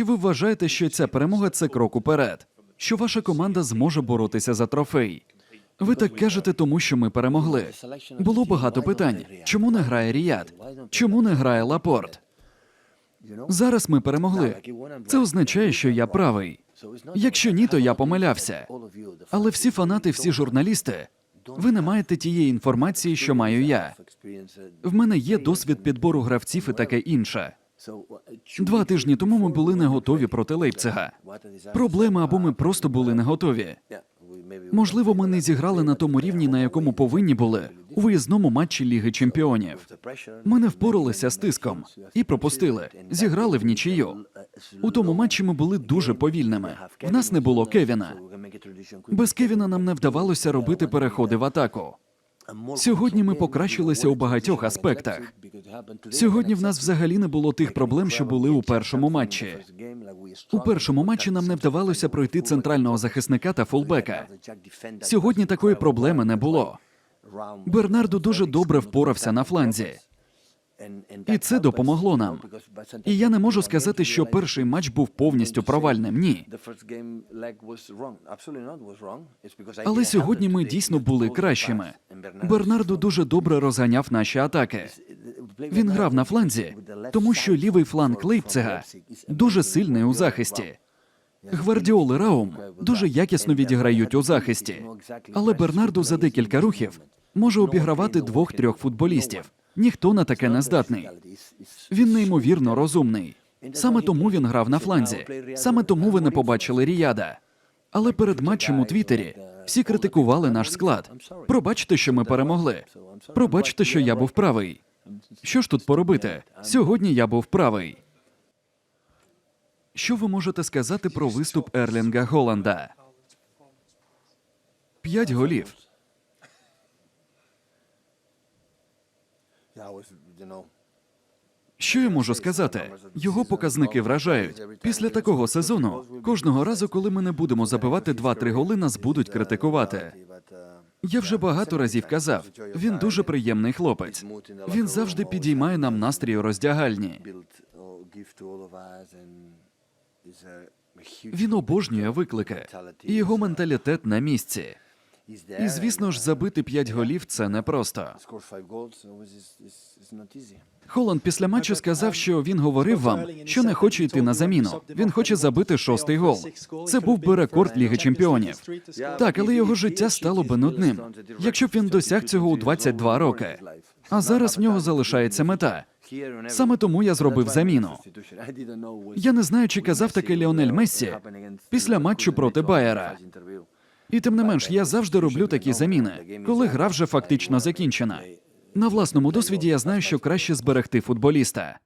Чи ви вважаєте, що ця перемога це крок уперед? Що ваша команда зможе боротися за трофей? Ви так кажете, тому що ми перемогли. Було багато питань. Чому не грає Ріяд? Чому не грає Лапорт? Зараз ми перемогли. Це означає, що я правий. Якщо ні, то я помилявся. Але всі фанати, всі журналісти, ви не маєте тієї інформації, що маю я. В мене є досвід підбору гравців і таке інше. Два тижні тому ми були не готові проти Лейпцига. Проблема або ми просто були не готові. Можливо, ми не зіграли на тому рівні, на якому повинні були у виїзному матчі Ліги Чемпіонів. Ми не впоралися з тиском і пропустили. Зіграли в нічию. У тому матчі ми були дуже повільними. В нас не було Кевіна. Без Кевіна нам не вдавалося робити переходи в атаку. Сьогодні ми покращилися у багатьох аспектах. Сьогодні в нас взагалі не було тих проблем, що були у першому матчі. У першому матчі нам не вдавалося пройти центрального захисника та фулбека. Сьогодні такої проблеми не було. Бернардо дуже добре впорався на фланзі. І це допомогло нам. І я не можу сказати, що перший матч був повністю провальним. Ні. Але сьогодні ми дійсно були кращими. Бернардо дуже добре розганяв наші атаки. Він грав на фланзі, тому що лівий фланг Лейпцига дуже сильний у захисті. Гвардіол і Раум дуже якісно відіграють у захисті. Але Бернардо за декілька рухів може обігравати двох-трьох футболістів. Ніхто на таке не здатний. Він неймовірно розумний. Саме тому він грав на фланзі. Саме тому ви не побачили Ріяда. Але перед матчем у Твіттері всі критикували наш склад. Пробачте, що ми перемогли. Пробачте, що я був правий. Що ж тут поробити? Сьогодні я був правий. Що ви можете сказати про виступ Ерлінга Голланда? П'ять голів. Що я можу сказати? Його показники вражають. Після такого сезону кожного разу, коли ми не будемо забивати 2-3 голи, нас будуть критикувати. Я вже багато разів казав. Він дуже приємний хлопець. Він завжди підіймає нам настрій у роздягальні. Він обожнює виклики, і його менталітет на місці. І звісно ж, забити 5 голів це непросто. Холланд після матчу сказав, що він говорив вам, що не хоче йти на заміну. Він хоче забити шостий гол. Це був би рекорд Ліги Чемпіонів. Так, але його життя стало би нудним, якщо б він досяг цього у 22 роки. А зараз в нього залишається мета. Саме тому я зробив заміну. Я не знаю, чи казав таке Ліонель Мессі після матчу проти Байера. І тим не менш, я завжди роблю такі заміни, коли гра вже фактично закінчена. На власному досвіді я знаю, що краще зберегти футболіста.